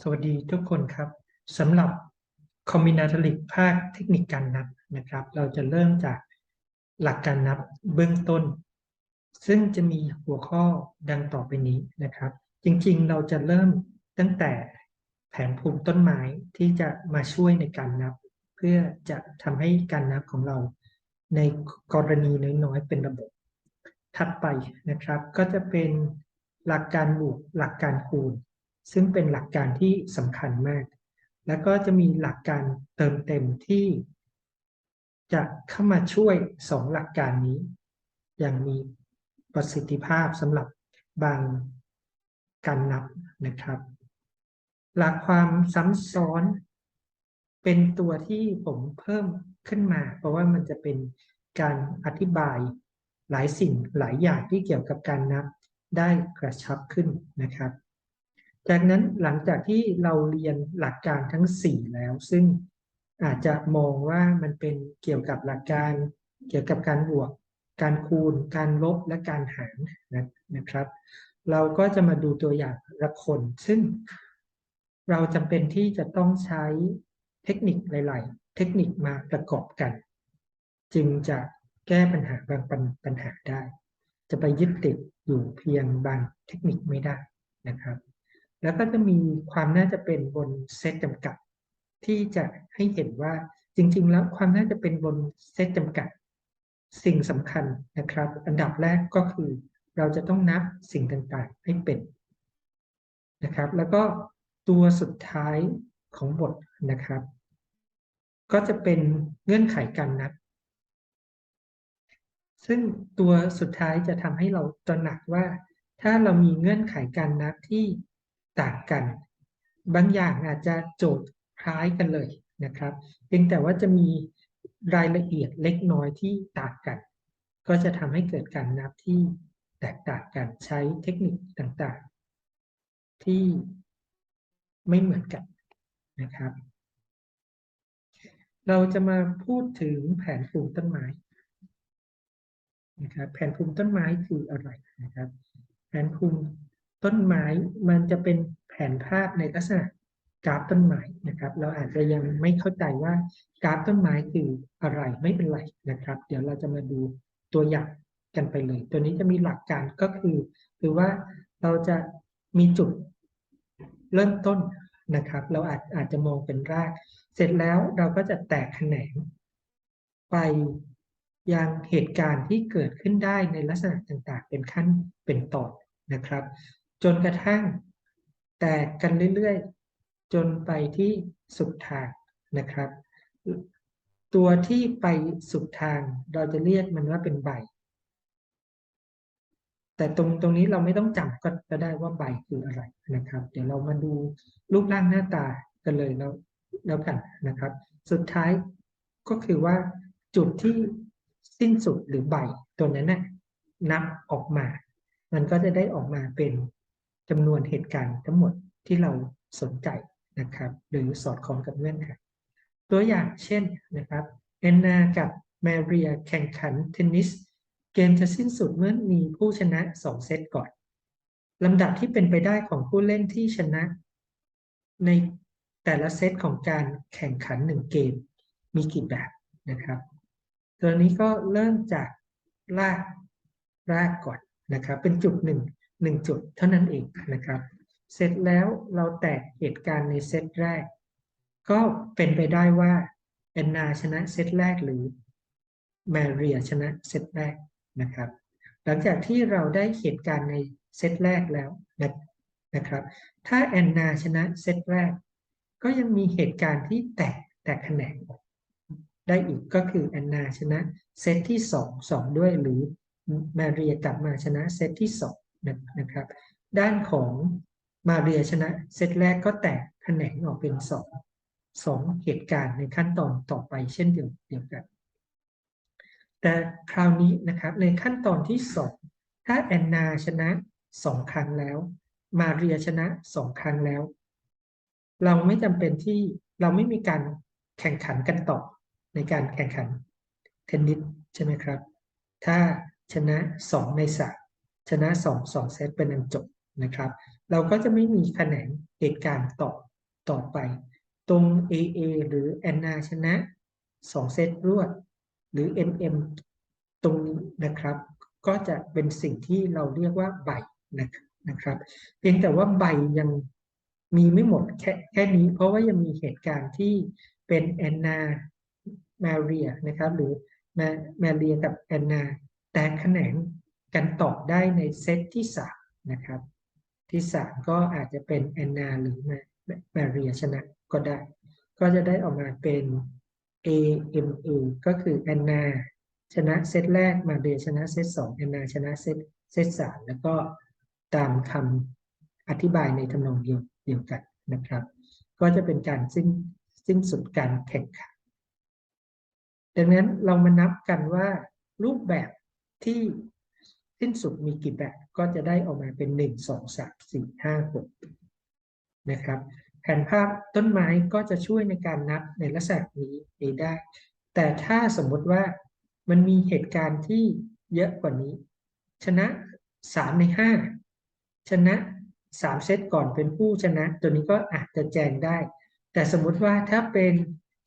สวัสดีทุกคนครับสำหรับ Combinatoric ภาคเทคนิคการนับนะครับ เราจะเริ่มจากหลักการนับเบื้องต้น ซึ่งจะมีหัวข้อดังต่อไปนี้นะครับ จริงๆ เราจะเริ่มตั้งแต่แผนภูมิต้นไม้ที่จะมาช่วยในการนับ เพื่อจะทำให้การนับของเราในกรณีน้อยๆเป็นระบบ ถัดไปนะครับก็จะเป็นหลักการบวกหลักการคูณ ซึ่งเป็นหลักการที่สำคัญมาก แล้วก็จะมีหลักการเติมเต็มที่ จะเข้ามาช่วยสองหลักการนี้ อย่างมีประสิทธิภาพสำหรับบางการนับนะครับ หลักความซ้ำซ้อนเป็นตัวที่ผมเพิ่มขึ้นมา เพราะว่ามันจะเป็นการอธิบายหลายสิ่งหลายอย่างที่เกี่ยวกับการนับได้กระชับขึ้นนะครับ จากนั้นหลังจากที่เราเรียนหลักการทั้ง 4 แล้ว ซึ่งอาจจะมองว่ามันเป็นเกี่ยวกับหลักการ เกี่ยวกับการบวก การคูณ การลบและการหารนะนะครับ เราก็จะมาดูตัวอย่างละคน ซึ่งเราจำเป็นที่จะต้องใช้เทคนิคหลาย ๆ เทคนิคมาประกอบกัน จึงจะแก้ปัญหาบางปัญหาได้ จะไปยึดติดอยู่เพียงบางเทคนิคไม่ได้นะครับ แล้วก็จะมีความน่าจะเป็นบนเซตจำกัด ที่จะให้เห็นว่าจริง ๆ แล้วความน่าจะเป็นบนเซตจำกัด สิ่งสำคัญนะครับ อันดับแรกก็คือ เราจะต้องนับสิ่งต่างๆให้เป็นนะครับ แล้วก็ตัวสุดท้ายของบทนะครับ ก็จะเป็นเงื่อนไขการนับ ซึ่งตัวสุดท้ายจะทำให้เราตระหนักว่า ถ้าเรามีเงื่อนไขการนับที่ ต่างกัน บางอย่างอาจจะโจทย์คล้ายกันเลยนะครับเพียงแต่ว่าจะมีรายละเอียดเล็กน้อยที่ต่างกัน ก็จะทำให้เกิดการนับที่แตกต่างกันใช้เทคนิคต่างๆ ที่ไม่เหมือนกันนะครับ เราจะมาพูดถึงแผนภูมิต้นไม้นะครับแผนภูมิต้นไม้คืออะไรนะครับ แผนภูมิ ต้นไม้มันจะเป็นแผนภาพในลักษณะกราฟต้นไม้นะครับ เราอาจจะยังไม่เข้าใจว่ากราฟต้นไม้คืออะไรไม่เป็นไรนะครับ เดี๋ยวเราจะมาดูตัวอย่างกันไปเลย ตัวนี้จะมีหลักการก็คือคือว่าเราจะมีจุดเริ่มต้นนะครับ เราอาจอาจจะมองเป็นราก เสร็จแล้วเราก็จะแตกแขนง ไปยังเหตุการณ์ที่เกิดขึ้นได้ในลักษณะต่างๆ เป็นขั้นเป็นตอนนะครับ จนกระทั่งแตกกันเรื่อยๆ จนไปที่สุดทางนะครับ ตัวที่ไปสุดทางเราจะเรียกมันว่าเป็นใบ แต่ตรงตรงนี้เราไม่ต้องจำก็ได้ว่าใบคืออะไรนะครับ เดี๋ยวเรามาดูรูปร่างหน้าตากันเลยแล้วแล้วกันนะครับ สุดท้ายก็คือว่าจุดที่สิ้นสุดหรือใบตัวนั้นนะนับออกมา มันก็จะได้ออกมาเป็น จำนวนเหตุการณ์ทั้งหมดที่เราสนใจนะครับ หรือสอดคล้องกับเงื่อนไขตัวอย่างเช่นนะครับแอนนากับแมเรียแข่งขันเทนนิส เกมจะสิ้นสุดเมื่อมีผู้ชนะ 2 เซตก่อนลำดับที่เป็นไปได้ของผู้เล่นที่ชนะ ในแต่ละเซตของการแข่งขัน 1 เกมมีกี่แบบนะครับ ตัวนี้ก็เริ่มจากรากรากก่อนนะครับ เป็นจุดหนึ่ง หนึ่งจุดเท่านั้นเองนะครับ เสร็จแล้วเราแตกเหตุการณ์ในเซตแรก ก็เป็นไปได้ว่าแอนนาชนะเซตแรกหรือแมเรียชนะเซตแรกนะครับ หลังจากที่เราได้เหตุการณ์ในเซตแรกแล้วนะครับ ถ้าแอนนาชนะเซตแรก ก็ยังมีเหตุการณ์ที่แตกแตกแขนงได้อีกก็คือแอนนาชนะเซตที่สองสองด้วยหรือมาเรียกลับมาชนะเซตที่สอง นะครับ ด้านของมาเรียชนะเซตแรกก็แตกแขนงออกเป็นสองสองเหตุการณ์ในขั้นตอนต่อไปเช่นเดียวเดียวกัน แต่คราวนี้นะครับในขั้นตอนที่สองถ้าแอนนาชนะสองครั้งแล้ว มาเรียชนะสองครั้งแล้ว เราไม่จำเป็นที่เราไม่มีการแข่งขันกันต่อในการแข่งขันเทนนิสใช่ไหมครับ ถ้าชนะ2ใน3 ชนะ2 2เซตเป็นอันจบนะครับ เราก็จะไม่มีคะแนนเหตุการณ์ต่อต่อไป ตรง AA หรือแอนนาชนะ 2 เซตรวด หรือ MM ตรงนี้นะครับ ก็จะเป็นสิ่งที่เราเรียกว่าใบนะครับ เพียงแต่ว่าใบยังมีไม่หมดแค่แค่นี้ เพราะว่ายังมีเหตุการณ์ที่เป็นแอนนาแมเรียนะครับ หรือแมแมเรียกับแอนนา แต่คะแขน กันต่อได้ในเซตที่สามนะครับ ที่สามก็อาจจะเป็นแอนนาหรือแมรียชนะก็ได้ ก็จะได้ออกมาเป็น AMA ก็คือแอนนาชนะเซตแรกมาเรียชนะเซตสองแอนนาชนะเซตเซตสามแล้วก็ตามคำอธิบายในทำนองเดียวเดียวกันนะครับ ก็จะเป็นการสิ้นสิ้นสุดการแข่งขันดังนั้นเรามานับกันว่ารูปแบบที่ สิ้นสุดมีกี่แบบก็จะได้ออกมาเป็น 1 2 3 4 5 6นะครับ แผนภาพต้นไม้ก็จะช่วยในการนับในลักษณะนี้ได้ แต่ถ้าสมมติว่ามันมีเหตุการณ์ที่เยอะกว่านี้ ชนะ 3 ใน 5 ชนะสามเซตก่อนเป็นผู้ชนะ ตัวนี้ก็อาจจะแจงได้ แต่สมมติว่าถ้าเป็น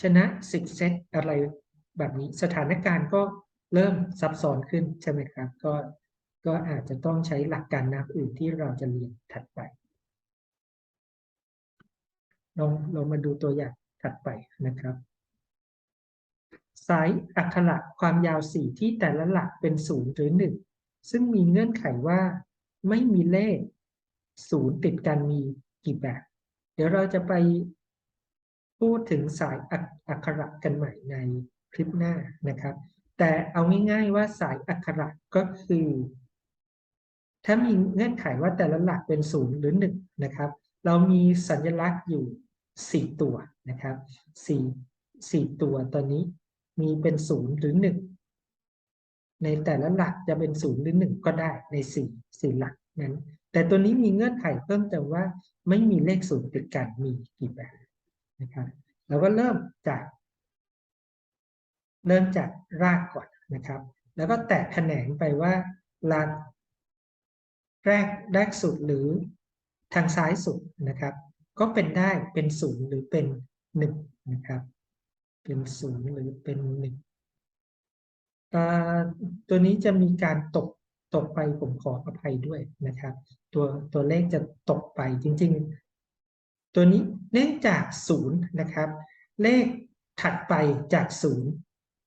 ชนะสิบเซตอะไรแบบนี้สถานการณ์ก็เริ่มซับซ้อนขึ้นใช่ไหมครับ ก็ ก็อาจจะต้องใช้หลักการนับอื่นที่เราจะเรียนถัดไปลองเรามาดูตัวอย่างถัดไปนะครับสายอักขระความยาวสี่ที่แต่ละหลักเป็นศูนย์หรือหนึ่งซึ่งมีเงื่อนไขว่าไม่มีเลขศูนย์ติดกันมีกี่แบบ เดี๋ยวเราจะไปพูดถึงสายอักขระกันใหม่ในคลิปหน้านะครับ แต่เอาง่ายๆว่าสายอักขระก็คือ ถ้ามีเงื่อนไขว่าแต่ละหลักเป็นศูนย์หรือหนึ่งนะครับ เรามีสัญลักษณ์อยู่สี่ตัวนะครับสี่สี่ตัวตอนนี้มีเป็นศูนย์หรือหนึ่งในแต่ละหลักจะเป็นศูนย์หรือหนึ่งก็ได้ในสี่สี่หลักนั้นแต่ตัวนี้มีเงื่อนไขเพิ่มเติมว่าไม่มีเลขศูนย์ติดกันมีกี่แบบนะครับเราก็เริ่มจาก เริ่มจากรากก่อนนะครับ แล้วก็แตกแขนงไปว่าหลัก แรกแรกสุดหรือทางซ้ายสุดนะครับ ก็เป็นได้เป็นศูนย์หรือเป็นหนึ่งนะครับ เป็นศูนย์หรือเป็นหนึ่งตัวนี้จะมีการตกตกไปผมขออภัยด้วยนะครับ ตัวตัวเลขจะตกไปจริง ๆ ตัวนี้เนื่องจากศูนย์นะครับ เลขถัดไปจากศูนย์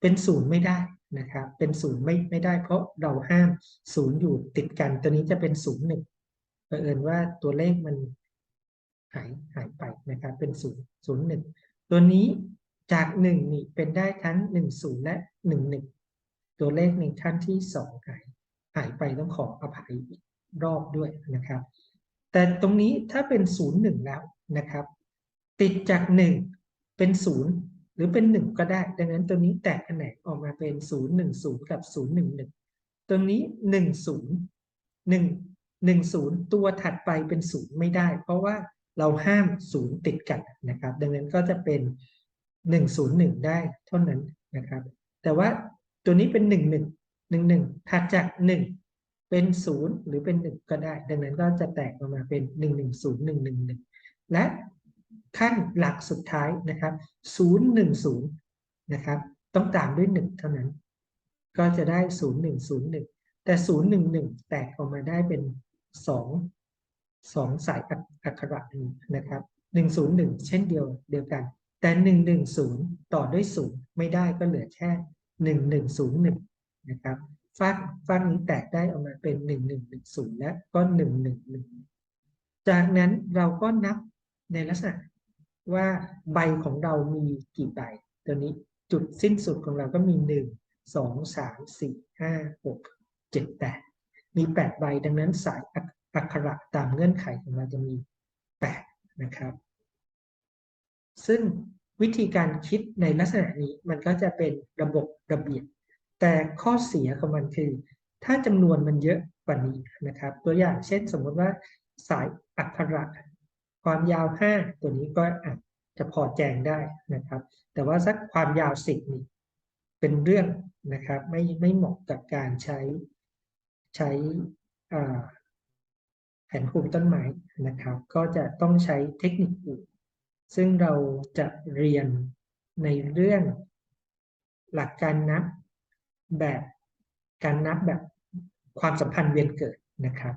เป็นศูนย์ไม่ได้ นะครับเป็นศูนย์ไม่ไม่ได้เพราะเราห้ามศูนย์อยู่ติดกัน ตัวนี้จะเป็นศูนย์หนึ่งเผอิญว่าตัวเลขมันหายหายไปนะครับเป็นศูนย์ศูนย์หนึ่งตัวนี้จากหนึ่งนี่เป็นได้ทั้งหนึ่งศูนย์และหนึ่งหนึ่งตัวเลขในขั้นที่สองหายหายไปต้องขออภัยอีกรอบด้วยนะครับ แต่ตรงนี้ถ้าเป็นศูนย์หนึ่งแล้วนะครับ ติดจากหนึ่งเป็นศูนย์ หรือเป็นหนึ่งก็ได้ ดังนั้นตัวนี้แตกแขนงออกมาเป็นศูนย์หนึ่งศูนย์กับศูนย์หนึ่งหนึ่งตรงนี้หนึ่งศูนย์หนึ่งหนึ่งศูนย์ตัวถัดไปเป็นศูนย์ไม่ได้ เพราะว่าเราห้ามศูนย์ติดกันนะครับ ดังนั้นก็จะเป็นหนึ่งศูนย์หนึ่งได้เท่านั้นนะครับ แต่ว่าตัวนี้เป็นหนึ่งหนึ่งหนึ่งหนึ่งถัดจากหนึ่งเป็นศูนย์หรือเป็นหนึ่งก็ได้ ดังนั้นก็จะแตกออกมาเป็นหนึ่งหนึ่งศูนย์หนึ่งหนึ่งหนึ่งและ ขั้นหลักสุดท้ายนะครับศูนย์หนึ่งศูนย์นะครับ ต้องตามด้วยหนึ่งเท่านั้น ก็จะได้ศูนย์หนึ่งศูนย์หนึ่งแต่ศูนย์หนึ่งหนึ่งแตกออกมาได้เป็นสองสองสายอักขระนะครับหนึ่งศูนย์หนึ่งเช่นเดียวเดียวกัน แต่หนึ่งหนึ่งศูนย์ต่อด้วยศูนย์ไม่ได้ก็เหลือแค่หนึ่งหนึ่งศูนย์หนึ่งนะครับฟากฟากนี้แตกได้ออกมาเป็นหนึ่งหนึ่งหนึ่งศูนย์และก็หนึ่งหนึ่งหนึ่งจากนั้นเราก็นับ ในลักษณะว่าใบของเรามีกี่ใบ ตัวนี้จุดสิ้นสุดของเราก็มีหนึ่งสองสามสี่ห้าหกเจ็ดแปดมีแปดใบ ดังนั้นสายอักขระตามเงื่อนไขของเราจะมีแปดนะครับ ซึ่งวิธีการคิดในลักษณะนี้มันก็จะเป็นระบบระเบียบ แต่ข้อเสียของมันคือ ถ้าจำนวนมันเยอะกว่านี้นะครับ ตัวอย่างเช่นสมมติว่าสายอักขระ ความยาว 5 ตัวนี้ก็อาจจะพอแจงได้นะครับ แต่ว่าสักความยาว 10 นี่เป็นเรื่องนะครับไม่ไม่เหมาะกับการใช้ใช้แผนภูมิต้นไม้นะครับ ก็จะต้องใช้เทคนิคอื่นซึ่งเราจะเรียนในเรื่องหลักการนับแบบการนับแบบความสัมพันธ์เวียนเกิดนะครับ